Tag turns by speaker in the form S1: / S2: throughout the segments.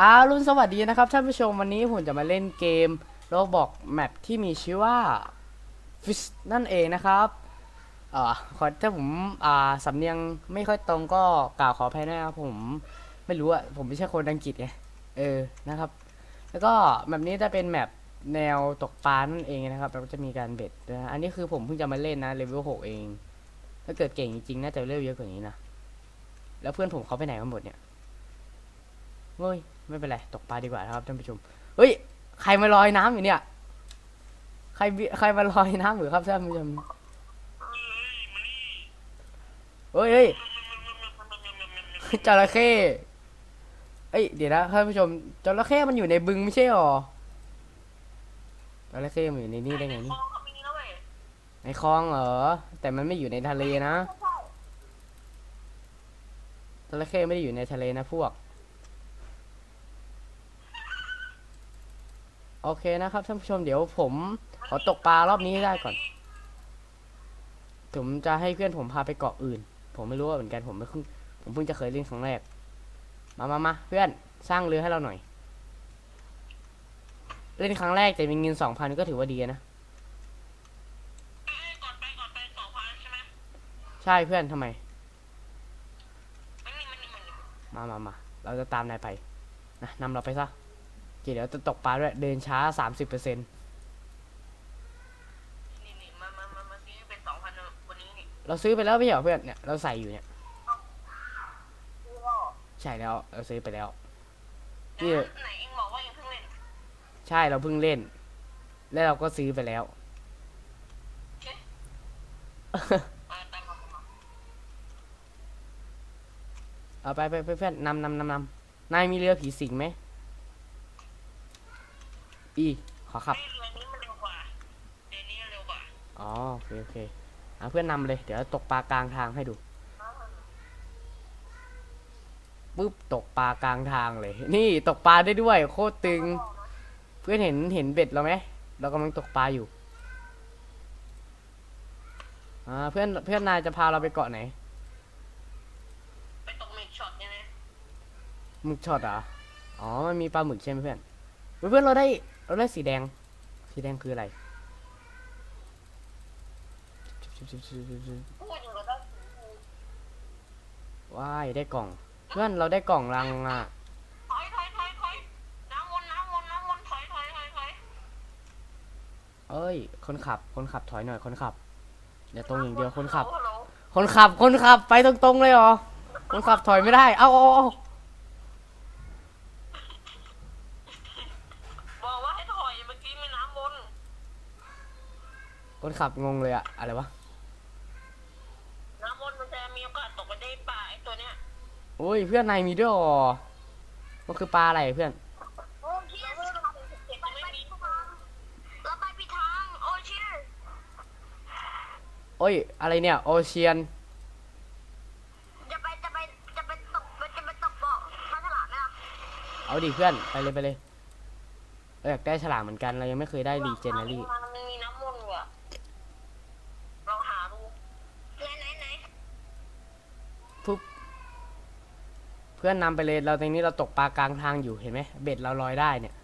S1: อารุณสวัสดีนะครับท่านผู้ชมวันนี้ผมจะมาเล่นเกมโลบอกแมปที่มีชื่อว่า Fish นั่นเองนะครับเอ่อขอถ้าผมอ่าสำเนียงไม่ค่อยตรงก็กล่าวขออภัยนะครับผมไม่รู้อะผมไม่ใช่คนอังกฤษไงเออนะครับ แล้วก็แบบนี้จะเป็นแมปแนวตกปลานั่นเองนะครับแล้วจะมีการเบ็ดนะอันนี้คือผมเพิ่งจะมาเล่นนะเลเวลหกเอง ถ้าเกิดเก่งจริงๆน่าจะเลเวลเยอะกว่านี้นะแล้วเพื่อนผมเขาไปไหนกันหมดเนี่ยเฮ้ย ไม่เป็นไรตกปลาดีกว่านะครับท่านผู้ชมเฮ้ยใครมาลอยน้ำอยู่เนี่ย ใครบิใครมาลอยน้ำอยู่ครับท่านผู้ชมเฮ้ยเฮ้ยจระเข้เอ้ยเดี๋ยวนะท่านผู้ชมจระเข้มันอยู่ในบึงไม่ใช่หรอจระเข้มันอยู่ในนี่ได้ไงนี่ในคลองเหรอแต่มันไม่อยู่ในทะเลนะจระเข้ไม่ได้อยู่ในทะเลนะพวก โอเคนะครับท่านผู้ชมเดี๋ยวผมขอตกปลารอบนี้ให้ได้ก่อน ผมจะให้เพื่อนผมพาไปเกาะอื่น ผมไม่รู้ว่าเหมือนกันผมไม่เพิ่งผมเพิ่งจะเคยเล่นครั้งแรก มามามาเพื่อนสร้างเรือให้เราหน่อย เล่นครั้งแรกแต่มีเงินสองพันก็ถือว่าดีนะ
S2: เอ้ยก่อนไปก่อนไปสองพันใช่ไหม
S1: ใช่เพื่อนทำไม
S2: มันนี่มันนี่มันนี่
S1: มามามาเราจะตามนายไปนะนำเราไปซะโอ เคเดี๋ยวจะตกปลาด้วยเดินช้าสามสิบเปอร์เซ็นต์
S2: นี่นี่มามามามาซื้อเป็นสองพันวันนี้นี่
S1: เราซื้อไปแล้วไม่ใช่เหรอเพื่อนเนี่ยเราใส่อยู่เนี่ย
S2: ซื้อก็
S1: ใช่แล้วเราซื้อไปแล้ว
S2: เดี๋ยวนะไหนเองบอกว่าเองเพิ่งเล่น
S1: ใช่เราเพิ่งเล่น แล้วเราก็ซื้อไปแล้ว
S2: มาตามมามา
S1: เอาไปไปไปเพื่อนนำนำนำนำนายมีเรือผีสิงไหม อีขอขับ
S2: เฮ้ยเรือนี้มันเร็วกว่าเรือนี้เร็วกว่า
S1: อ๋อโอเคโอเคเอาเพื่อนนำเลย เดี๋ยวตกปลากลางทางให้ดูปุ๊บตกปลากลางทางเลย นี่ตกปลาได้ด้วยโคตรตึง เพื่อนเห็นเห็นเบ็ดเราไหมเรากำลังตกปลาอยู่อ่าเพื่อนเพื่อนนายจะพาเราไปเกาะไหน
S2: ไปตกเมกช็อตเนี่ยนะ
S1: หมึกช็อตเหรออ๋อมันมีปลาหมึกใช่ไหมเพื่อนเฮ้ยเพื่อนเราได้ เราได้สีแดง สีแดงคืออะไร
S2: พูดอยู่ก็ได้
S1: ว้ายได้กล่อง เพื่อนเราได้กล่องรังอะ
S2: ถอยถอยถอยถอยน้ำวนน้ำวนน้ำวนถอยถอยถอยถอย
S1: เอ้ย คนขับ คนขับถอยหน่อย คนขับอย่าตรงอย่างเดียวคนขับ
S2: ฮัลโหล
S1: คนขับ คนขับไปตรงๆเลยเหรอ คนขับถอยไม่ได้ เอาเอาเอา
S2: บอกว่าให้ถอยเมื่อกี้มีน้ำวน
S1: คนขับงงเลยอะอะไรวะ
S2: น้ำวนมันจะมีโอกาสตกไปได้ป่าไอ้ตัวเนี้ย
S1: โอ้ยเพื่อนนายมีด้วยเหรอมันคือปลาอะไรเพื่อน
S2: โอ้เชี่ยเก็บไม่มีเราไปผิดทางโอ้เชี่ย
S1: โอ้ย อะไรเนี่ยโอเชียน
S2: จะไปจะไปจะไปตกจะไปตกบ่อปลาฉลามไหมล่ะ
S1: เอาดิเพื่อนไปเลยไปเลยเราอยากได้ฉลามเหมือนกันเรายังไม่เคยได้รีเจนนารี
S2: มันมีน้ำวนว่ะลองหาดูไหนไหนไหน
S1: ปุ๊บ เพื่อนนำไปเลยเราตรงนี้เราตกปลากลางทางอยู่เห็นไหมเบ็ดเราลอยได้เนี่ย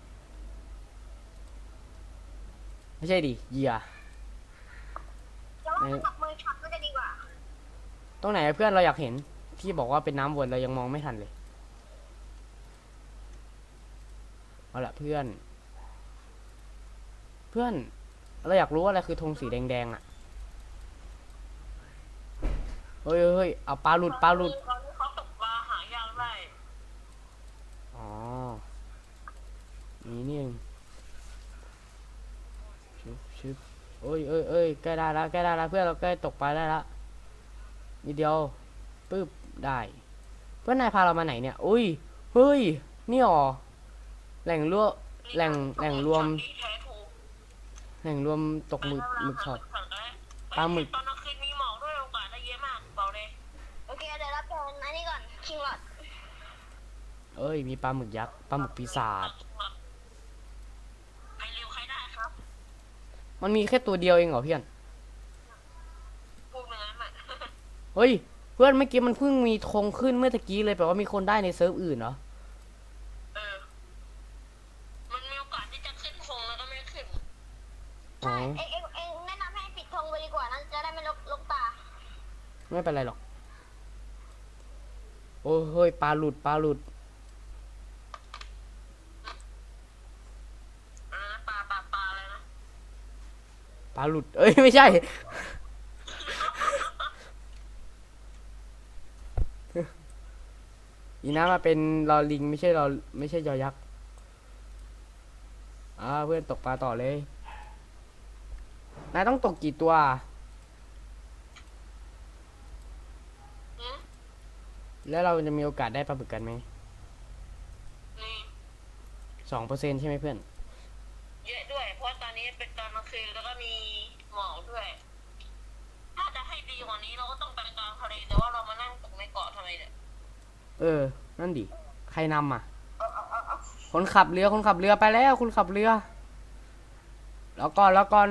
S1: ไม่ใช่ดิเหยื่อ
S2: จะว่าตกมือช็อตมันจะดีกว่า
S1: ตรงไหนเพื่อนเราอยากเห็นที่บอกว่าเป็นน้ำวนเรายังมองไม่ทันเลยเอาละเพื่อน เพื่อนเราอยากรู้ว่าอะไรคือธงสีแดงๆอะเฮ้ยเฮ้ยเฮ้ยเอาปลาหลุดปลาหลุด
S2: ตอนนี้เขาตกปลาหายากได้
S1: อ๋อ นี่นี่เองชึบชึบโอ้ยเอ้ยเอ้ยใกล้ได้แล้วใกล้ได้แล้วเพื่อนเราใกล้ตกปลาได้แล้วนิดเดียวปึ๊บได้ เพื่อนนายพาเรามาไหนเนี่ย อุ้ยเฮ้ยนี่หรอแหล่งรวมแหล่งแหล่งรวม
S2: ที่แท้ถูก
S1: แหล่งรวมตกหมึกหมึกช็อตปลาหมึก
S2: ตอนกลางคืนมีหมอกด้วยโอกาสได้เยอะมากบอกเลย
S3: โอเคเดี๋ยวรับเป็นอันนี้ก่อนคิงหลอด
S1: เอ้ยมีปลาหมึกยักษ์ปลาหมึกปีศาจ มันมีแค่ตัวเดียวเองเหรอเพื่อนเฮ้ย เพื่อนเมื่อกี้มันเพิ่งมีธงขึ้นเมื่อตะกี้เลยแปลว่ามีคนได้ในเซิร์ฟอื่นเหรอ
S2: เออ
S1: มัน
S3: มีโอ
S2: กาสที่จะขึ้นค
S3: ง
S2: แล้วก็ไม่ขึ้น
S1: ใช่
S3: เอ็งเอ็งแนะนำให้ปิดธงไปดีกว่านะจะได้ไม่ลกลกตา
S1: ไม่เป็นไรหรอก โอ้เฮ้ยปลาหลุดปลาหลุดาหลุด เอ้ย ไม่ใช่ อีน้ามาเป็นลอลิง ไม่ใช่ลอไม่ใช่ยอยักษ์อ่าเพื่อนตกปลาต่อเลยนายต้องตกกี่ตัว
S2: หืม
S1: แล้วเราจะมีโอกาสได้ปลาบึกกันไหม
S2: นี่
S1: สองเปอร์เซ็นใช่ไหมเพื่อน
S2: เยอะด้วย เพราะตอนนี้เป็นตอนกลางคืนแล้วก็มีหมอกด้วย ถ้าจะให้ดีกว่านี้เราก็ต้องไปกลางทะเลแต่ว่าเรามานั่งตกในเกาะทำไมเนี่ย
S1: เออ นั่นดิ ใครนำอะคนขับเรือ คนขับเรือไปแล้วคุณขับเรือ แล้วก่อน แล้วก่อน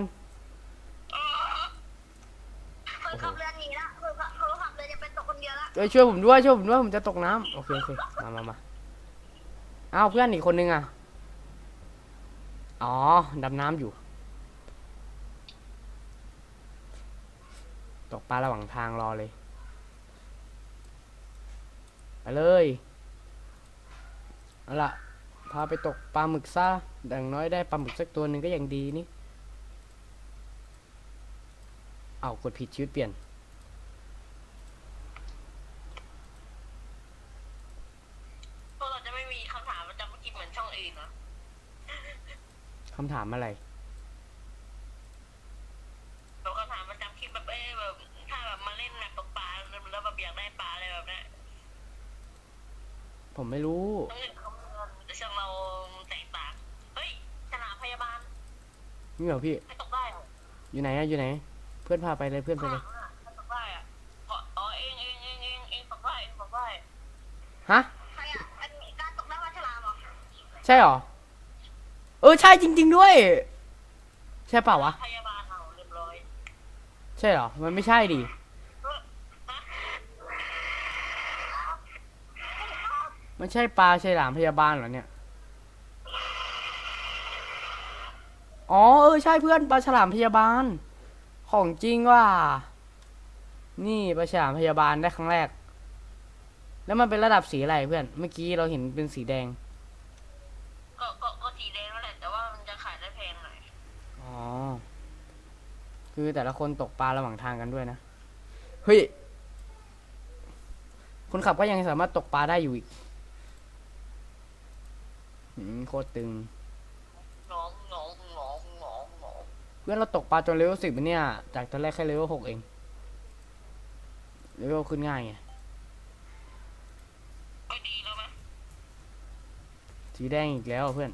S3: คนขับเรือหนีละคนขับคนขับเรือจะเป็นตกคนเดียวละ
S1: เอ้ยช่วยผมด้วยช่วยผมด้วยผมจะตกน้ำโอเคโอเคมามามาอ้าวเพื่อนอีกคนนึงอะ อ๋อดำน้ำอยู่ ตกปลาระหว่างทางรอเลย ไปเลยเอาล่ะพาไปตกปลาหมึกซะดังน้อยได้ปลาหมึกสักตัวหนึ่งก็ยังดีนี่ เอากดผิดชีวิตเปลี่ยน
S2: พวกเราจะไม่มีคำถามประจำเมื่อกี้เหมือนช่องอื่นนะ
S1: คำถามอะไร
S2: แบบคำถามประจำคลิปแบบเอ้ยแบบถ้าแบบมาเล่นแบบตกปลาแล้วแบบอยากได้ปลาอะไรแบบเนี้ย
S1: ผมไม่รู้
S2: ต้องเงินคำนวณแต่ช่างเราแตกต่างเฮ้ยสนามพยาบาล
S1: นี่เหรอพี่
S2: ให้ตกได้เหรอ
S1: อยู่ไหนอะอยู่ไหน เพื่อนพาไปเลยเพื่อนไป
S2: ข้างห
S1: เล
S2: ลั
S1: ย
S2: งอะให้ตกได้อะอ๋ออ๋อเองเองเองเองเองตกได้เองตกได้
S1: ฮะ
S3: ใครอะอันนี้การตกได้ว่าฉลามเหรอ
S1: ใช่เหรอ เออใช่จริง ๆด้วย ใช่เปล่าวะ
S2: พยาบาลเอาเรียบร้อย
S1: ใช่เหรอ มันไม่ใช่ดิ
S2: เออฮะ
S1: มัน ใช่ปลาฉลามพยาบาลเหรอเนี่ย อ๋อเออใช่เพื่อนปลาฉลามพยาบาล ของจริงว่ะนี่ปลาฉลามพยาบาลได้ครั้งแรก แล้วมันเป็นระดับสีอะไรเพื่อน เมื่อกี้เราเห็นเป็นสีแดง
S2: ก็ก็ก็สีแดงนั่นแหละแต่ว่ามันจะขายได้แพงหน่อย
S1: อ๋อ คือแต่ละคนตกปลาระหว่างทางกันด้วยนะ เฮ้ยคนขับก็ยังสามารถตกปลาได้อยู่อีกอืม โคตรตึง
S2: หนองหนองหนองหนองหนอง
S1: เพื่อนเราตกปลาจนเลเวลสิบเนี่ย จากตอนแรกแค่เลเวลหกเอง เลเวลขึ้นง่ายไง
S2: ก็ดีแล้วไหม
S1: สีแดงอีกแล้วอะเพื่อน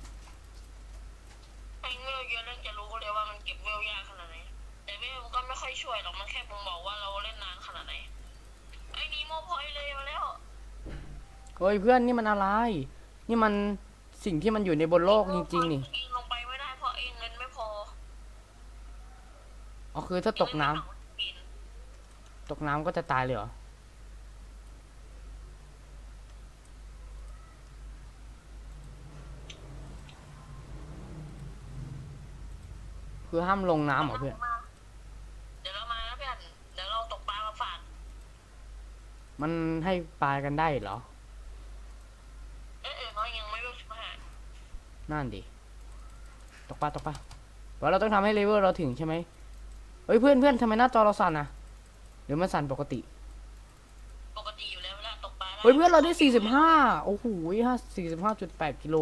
S2: ไอ้เวลเยอะเรื่องจะรู้เลยว่ามันเก็บเวลยากขนาดไหนแต่เวลมันก็ไม่ค่อยช่วยหรอกมันแค่ผมบอกว่าเราเล่นนานขนาดไหนไอ้นีโมพอยเลยมาแล้ว
S1: เฮ้ยเพื่อนนี่มันอะไร นี่มัน สิ่งที่มันอยู่ในบนโลกจริง ๆ นี่
S2: เองลงไปไม่ได้เพราะเองเงินไม่พอ
S1: อ๋อคือถ้าตกน้ำ
S2: เองไม่มีตังค์
S1: ตกน้ำก็จะตายเลยเหรอ คือห้ามลงน้ำเหรอเพื่อน
S2: เดี๋ยวเรามานะเพื่อนเดี๋ยวเราตกปลามาฝาก
S1: มันให้ปลากันได้เหรอ
S2: เอ๊ะเออน้อยยังไม่รู้สิบห้า
S1: นั่นดิ ตกปลาตกปลาว่าเราต้องทำให้เลเวลเราถึงใช่ไหมเฮ้ยเพื่อนเพื่อนทำไมหน้าจอเราสั่นอะหรือมันสั่นปกติ
S2: ปกติอยู่แล้วเวลาตกปลาได้
S1: เฮ้ยเพื่อนเราได้สี่สิบห้าโอ้โหห้าสี่สิบห้าจุดแปดกิโล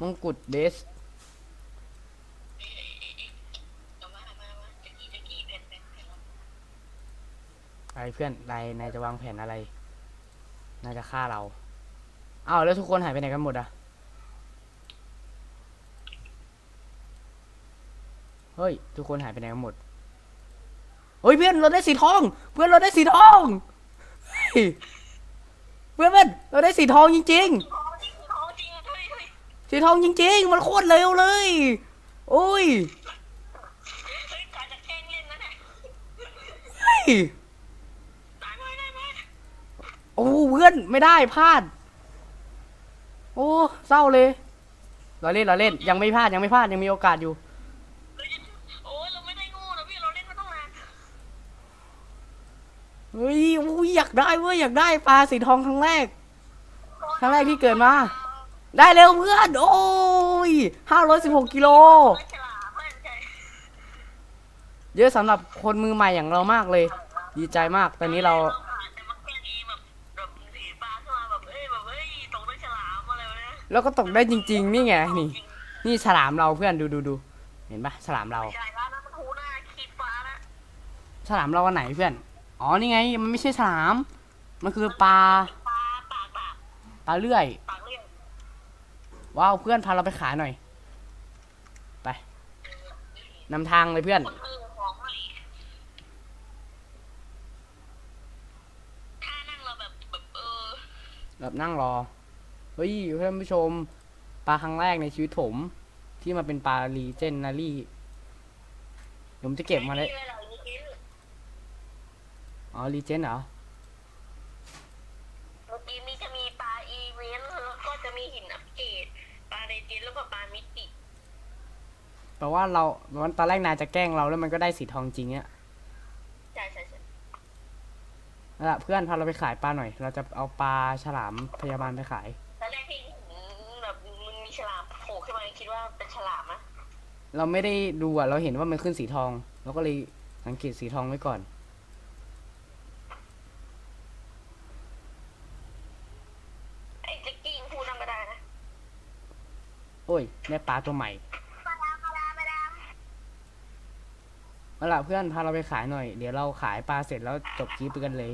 S1: มงกุฎเดส
S2: เอ๊ะเอ๊ะเอ๊ะเอ๊ะเอามาเอามาเอามาจะกี่จะกี่แผ่นแผ่นแผ่น
S1: ไอ้เพื่อนนายนายจะวางแผนอะไร นายจะฆ่าเรา อ้าวแล้วทุกคนหายไปไหนกันหมดอะเฮ้ย ทุกคนหายไปไหนกันหมด เฮ้ยเพื่อนเราได้สีทอง เพื่อนเราได้สีทอง เพื่อนเพื่อนเราได้สีทองจริง
S2: จริงของจริงเฮ้ยเฮ้ย
S1: ๆสีทองจริง ๆ มันโคตรเร็วเลย โอ้ย
S2: เฮ้ย
S1: โอ้เพื่อนไม่ได้พลาด โอ้เศร้าเลยเราเล่นเราเล่นยังไม่พลาดยังไม่พลาดยังมีโอกาสอยู่
S2: โอ้ยเราไม่ได้โงูนะพี่เราเล่นมาตั้งนาน
S1: เฮ้ยอุ้ยอยากได้เว้ยอยากได้ปลาสีทองครั้งแรกครั้งแรกที่เกิดมา ได้เร็วเพื่อนโอ้ยห้าร้อยสิบหกกิโล
S2: ไม่ฉลาดเพื่อนใจ
S1: เยอะสำหรับคนมือใหม่อย่างเรามากเลย ดีใจมากตอนนี้เรา
S2: อะไรว
S1: ก็ตกได้จริง ๆ นี่ไงนี่ นี่ฉลามเราเพื่อนดูดูดูเห็นปะฉลามเรา
S2: ใหญ่แล้วนะมันทูหน้าขีดฟ้านะ
S1: ฉลามเราอันไหนเพื่อน อ๋อนี่ไง มันไม่ใช่ฉลาม มันคือปลา
S2: ปลาปากดาบ
S1: ปลาเลื่อย
S2: ปากเรียบ
S1: ว้าวเพื่อนพาเราไปขายหน่อย ไปนำทางเลยเพื่อน
S2: คนเออของใหม่ถ้านั่งเราแบบแบบเออ
S1: แบบนั่งรอ เฮ้ยเพื่อนผู้ชมปลาครั้งแรกในชีวิตผม ที่มาเป็นปลาลีเจนนารีเดี๋ยวผมจะเก็บมาเลย
S2: ไอ้นี่เหรออีกิน
S1: อ๋อลีเจนเหรอ
S2: เมื่อกี้นี้จะมีปลาอีเวนต์แล้วก็จะมีหินอัปเกรดปลาเรเจนแล้วก็ปลามิติ
S1: แปลว่าเราวันตอนแรกนายจะแกล้งเราแล้วมันก็ได้สีทองจริงเนี่ย
S2: ใช่ใช่ใช่
S1: นั่นแหละเพื่อนพาเราไปขายปลาหน่อย เราจะเอาปลาฉลามพยาบาลไปขาย
S2: เรา
S1: ไม่ได้ดูอะ เราเห็นว่ามันขึ้นสีทอง เราก็เลยสังเกตสีทองไว้ก่อน
S2: ไอ้แจ็กกี้ยังพูดนั่นก็ได้นะ
S1: โอ้ยได้ปลาตัวใหม่
S3: มาดามมาดามมาดาม
S1: เอาล่ะเพื่อนพาเราไปขายหน่อย เดี๋ยวเราขายปลาเสร็จแล้วจบคลิปไปกันเลย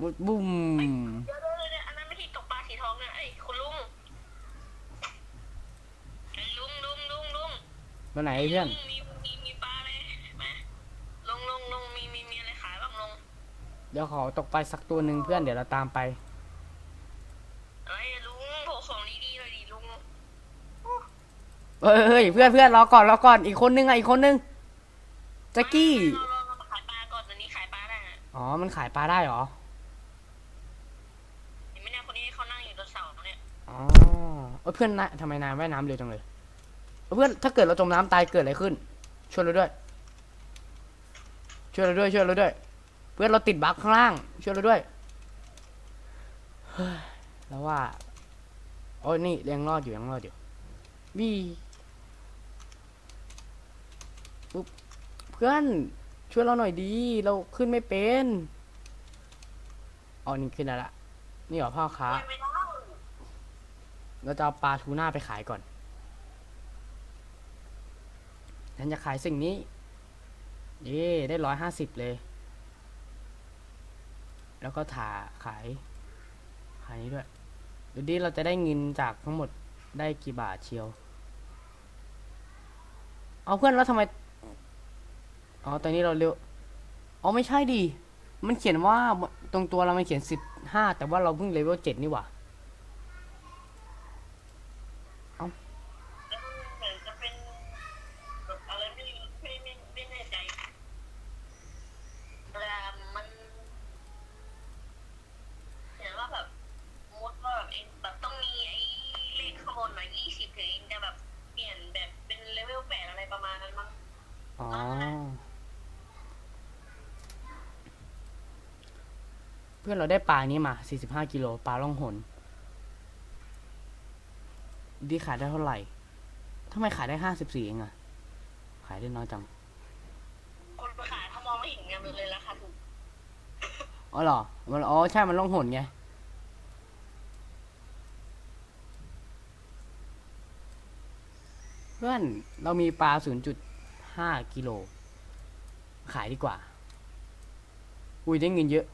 S1: บุบุ้ม
S2: เดี๋ยวเดี๋ยวเดี๋ยวอันนั้นไม่ใช่ตกปลาสีทองนะไอ้คุณลุงไอ้ลุงลุงลุงลุง
S1: ตัวไหนเพื่อน
S2: มีมีมีปลาอะไรไหมลุงลุงลุงมีมีมีอะไรขายบ้างลุง
S1: เดี๋ยวขอตกปลาสักตัวหนึ่งเพื่อนเดี๋ยวเราตามไป
S2: อะไรอะลุงโผล่ของดีๆหน่อยดิลุง
S1: เฮ้ยเฮ้ยเพื่อนเพื่อนรอก่อนรอก่อนอีกคนนึงอะอีกคนนึงแจ็กกี้
S2: เราเราเราขายปลาก่อนตอนนี้ขายปลาได้นะ
S1: อ๋อ มันขายปลาได้เหรอ
S2: เห็นไหมเนี่ยคนนี้เขานั่งอยู่บนเสาเนี่ย
S1: อ๋อเอ้ยเพื่อนนะทำไมนายว่ายน้ำเร็วจังเลย เอ้ยเพื่อนถ้าเกิดเราจมน้ำตายเกิดอะไรขึ้น ช่วยเราด้วย ช่วยเราด้วยช่วยเราด้วย เพื่อนเราติดบั๊กข้างล่าง ช่วยเราด้วยเฮ้ยแล้วว่าโอ้ยนี่ยังรอดอยู่ยังรอดอยู่วีปุ๊บเพื่อนช่วยเราหน่อยดี เราขึ้นไม่เป็นอ๋อนี่ขึ้นแล้วละนี่เหรอพ่อค้า
S2: ไม่ได้
S1: เราจะเอาปลาทูน่าไปขายก่อน ฉันจะขายสิ่งนี้ เย่ได้ร้อยห้าสิบเลย แล้วก็ถาขาย ขายนี้ด้วย ดูดิเราจะได้เงินจากทั้งหมดได้กี่บาทเชียว เอาเพื่อนแล้วทำไม อ๋อ ตอนนี้เราเร็ว อ๋อ ไม่ใช่ดิมันเขียนว่าตรงตัวเรามันเขียนสิบห้าแต่ว่าเราเพิ่งเลเวลเจ็ดนี่หว่า
S2: เหมือนจะเป็นแบบอะไรไม่ไม่ไม่ไม่แน่ใจเวลามันเห็นว่าแบบมุดว่าแบบเองแบบต้องมีไอ้เลขข้างบนมายี่สิบถึงเองจะแบบเปลี่ยนแบบเป็นเลเวลแปดอะไรประมาณนั้นมั้ง
S1: อ๋อ เพื่ อนเราได้ปลานี้มา 45 กิโลปลาล่องหน ดีขายได้เท่าไหร่ทำไมขายได้ 54 เองอะขายได้น้อยจัง
S2: คนขายเขามองไม่เห็นกันเลยราคาถูก
S1: อ๋อเหรอ มัน อ๋อ ใช่ มันล่องหนไง เพื่อน เรามีปลา 0.5 กิโล ขายดีกว่า อุ้ยได้เงินเยอะ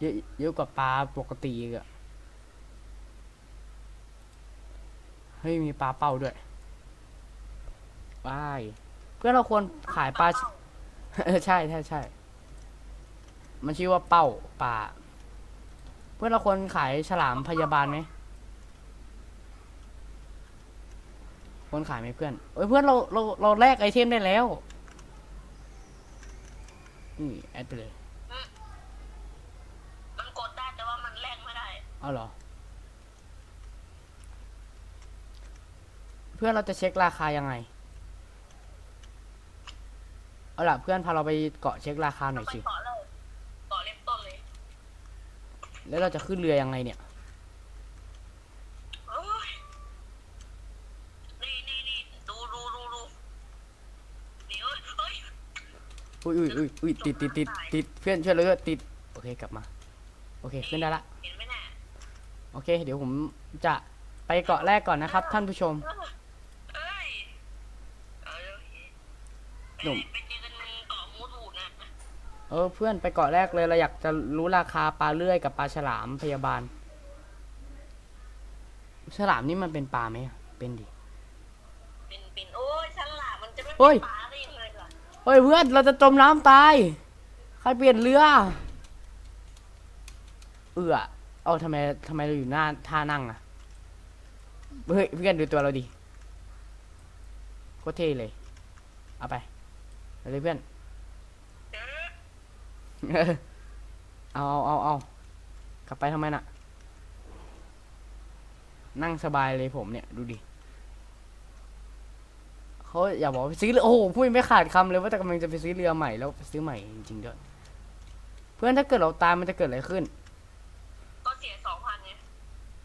S1: เยอะเยอะกว่าปลาปกติอีกอะเฮ้ยมีปลาเป้าด้วยว้ายเพื่อนเราควรขายปลาใช่ใช่ใช่ มันชื่อว่าเป้าป่าเพื่อนเราควรขายฉลามพยาบาลไหมควรขายไหมเพื่อนเอ้ยเพื่อนเราเราเราแลกไอเทมได้แล้ว นี่แอดไปเลย เอาเหรอ เพื่อนเราจะเช็คราคายังไง เอาล่ะเพื่อนพาเราไปเกาะเช็คราคาหน่อยสิ
S2: เกาะเลยเกาะเล็บต้นเลย
S1: แล้วเราจะขึ้นเรือยังไงเนี่ย
S2: โอ้ยนี่นี่นี่ดูดูดูดูนี่เอ้ยเอ้ย
S1: อุ้ยอุ้ยอุ้ยติดติดติดติดเพื่อนช่วยเราด้วยติด โอเคกลับมา โอเคขึ้นได้ละ
S2: เห็นไโอ
S1: เค เดี๋ยวผมจะไปเกาะแรกก่อนนะครับ ท่านผู้ชม
S2: เอ้ยเออโอเค
S1: หนุ่ม
S2: ไปเจอกันเกาะมูดูดนะ
S1: เออเพื่อนไปเกาะแรกเลยเราอยากจะรู้ราคาปลาเลื่อยกับปลาฉลามพยาบาล ฉลามนี่มันเป็นปลาไหมอะเป็นดิ
S2: เป็นเป็นโอ้ยฉลามมันจะไม่
S1: เฮ้
S2: เป็น
S1: ย
S2: ปลาได้ยังไงล่ะ
S1: เฮ้ยเพื่อนเราจะจมน้ำตาย ใครเปลี่ยนเรือ เอือ เอาทำไมทำไมเราอยู่หน้าท่านั่งอะเฮ้ยเพื่อนดูตัวเราดิโคตรเท่เลยเอาไปเอาเลยเพื่อน
S2: เอา
S1: เอาเอาเอากลับไปทำไมน่ะ นั่งสบายเลยผมเนี่ย ดูดิเขาอย่าบอกไปซื้อเรือโอ้โหพูดไม่ขาดคำเลยว่าแต่กำลังจะไปซื้อเรือใหม่แล้วซื้อใหม่จริงๆด้วยเพื่อนถ้าเกิดเราตายมันจะเกิดอะไรขึ้น
S2: สียสองพันไง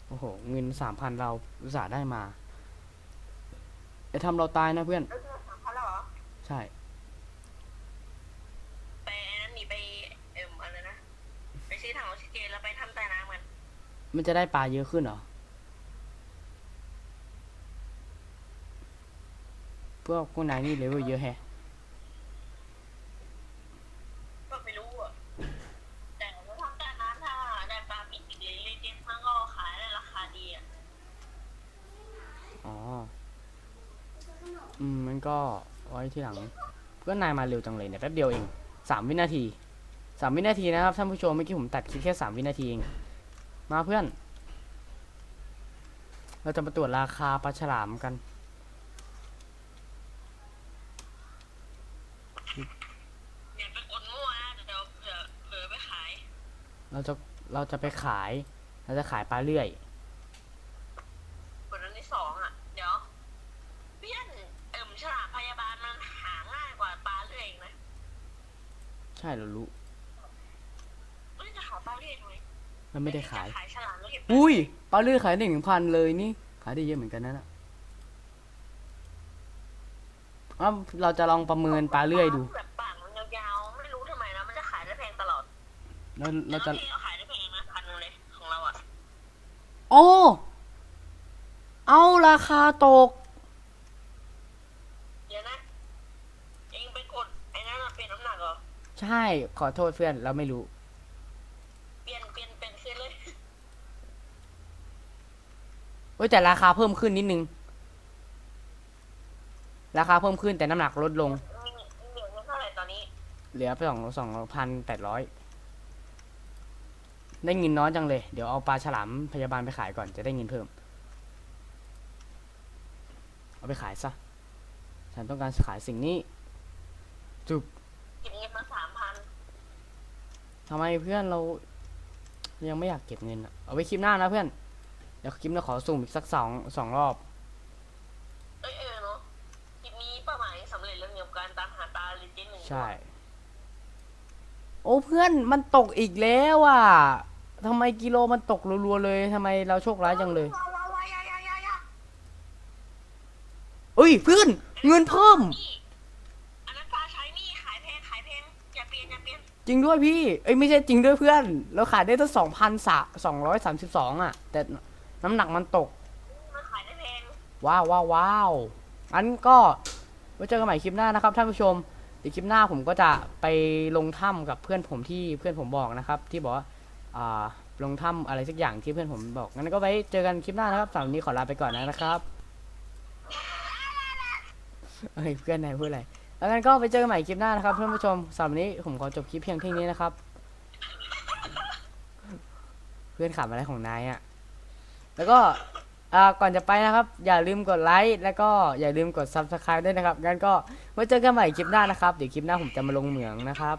S1: โอ้โห เงินสามพันเราอุตส่าห์ได้มาจะทำเราตายนะเพื่อน
S2: เออสามพันแล้วเหรอ
S1: ใช่
S2: ไปอันนั้นหนีไปเอ็มอะไรนะ ไปซื้อถังออกซิเจนแล้วไปทำใต้น้ำมัน
S1: มันจะได้ปลาเยอะขึ้นเหรอ พวกพวกนายนี่เลเวลเยอะแฮะ
S2: ก็ไม่รู้อะ แต่ถ้าทำใต้น้ำถ้าได้ปลาปิดอีกเลยเลยเจ๊ทั้งก็ขายได้ราคาดีอะ
S1: อ๋อ อืม มันก็ไว้ที่หลัง เพื่อนนายมาเร็วจังเลยเนี่ยแป๊บเดียวเองสามวินาทีสามวินาทีนะครับท่านผู้ชมเมื่อกี้ผมตัดคลิปแค่สามวินาทีเองมาเพื่อน เราจะมาตรวจราคาปลาฉลามกัน
S2: อย่าไปกดมั่วนะเดี๋ยวเดี๋ยวเผลอไปขาย
S1: เราจะเราจะไปขาย เราจะขายปลาเลื่อย ใช่เรารู้
S2: เอ้ยจะขายปลาเลื่อยทำไม
S1: มันไม่ได้ขาย
S2: จะขายฉลามแล้วเก็บ
S1: อุ้ยปลาเลื่อยขายหนึ่งพันเลยนี่ ขายได้เยอะเหมือนกันนะน่ะอ้าวเราจะลองประเมินปลาเลื่อยดู
S2: แบบปากมันยาวๆ ไม่รู้ทำไมนะ มันจะขายได้แพงตลอด
S1: เราเราจะ
S2: แล้วที่เราขายได้แพงนะพันหนึงเลยของเราอะ
S1: โอ้ เอาราคาตก
S2: เดี๋ยวนะ เองไปกดไอ้นั่นอะเปลี่ยนน้ำหนักเหรอ
S1: ใช่ ขอโทษเพื่อนเราไม่รู้
S2: เปลี่ยนเปลี่ยนเปลี่ยนขึ้นเลย
S1: เฮ้ยแต่ราคาเพิ่มขึ้นนิดนึง ราคาเพิ่มขึ้นแต่น้ำหนักลดลง
S2: มีเหลือเงินเท่าไหร่ตอนนี้
S1: เหลือไปสองสองพันแปดร้อยได้เงินน้อยจังเลย เดี๋ยวเอาปลาฉลามพยาบาลไปขายก่อนจะได้เงินเพิ่ม เอาไปขายซะ ฉันต้องการขายสิ่งนี้จุบ
S2: เก็บเงินมาสามพัน
S1: ทำไมเพื่อนเรา ยังไม่อยากเก็บเงินอะเอาไว้คลิปหน้านะเพื่อน เดี๋ยวคลิปหน้าขอสุ่มอีกสักสองสองรอบ
S2: เอ้ยเออเนาะคลิปนี้เป้าหมายสำเร็จแล้วเกี่ยวกับการตามหาปลาลิจินหนึ่ง
S1: ใช่ โอ้เพื่อนมันตกอีกแล้วอะทำไมกิโลมันตกรัวๆเลยทำไมเราโชคร้ายจังเลย
S3: ว้าวว้าวว้าวยายายายา
S1: เอ้ยเพื่อนเงินเพิ่ม
S2: นี่
S1: ริงด้วยพี่ เอ้ยไม่ใช่จริงด้วยเพื่อน เราขายได้ตั้งสองพันสะสองร้อยสามสิบสองอะ แต่น้ำหนักมันตก
S2: มันขายได้แพง
S1: ว้าวว้าวว้าวอันก็ไว้เจอกันใหม่คลิปหน้านะครับท่านผู้ชมเดี๋ยวคลิปหน้าผมก็จะไปลงถ้ำกับเพื่อนผมที่เพื่อนผมบอกนะครับ ที่บอกว่าอ่าลงถ้ำอะไรสักอย่างที่เพื่อนผมบอกงั้นก็ไว้เจอกันคลิปหน้านะครับสำหรับวันนี้ขอลาไปก่อนนะครับเฮ้ยเพื่อนนายพูดอะไร แล้วกันก็ไปเจอกันใหม่คลิปหน้านะครับเพื่อนผู้ชมสำหรับวันนี้ผมขอจบคลิปเพียงเท่านี้นะครับ เพื่อนขำอะไรของนายอะ แล้วก็อ่าก่อนจะไปนะครับ อย่าลืมกดไลค์แล้วก็อย่าลืมกด subscribe ด้วยนะครับงั้นก็ไว้เจอกันใหม่คลิปหน้านะครับ เดี๋ยวคลิปหน้าผมจะมาลงเหมืองนะครับ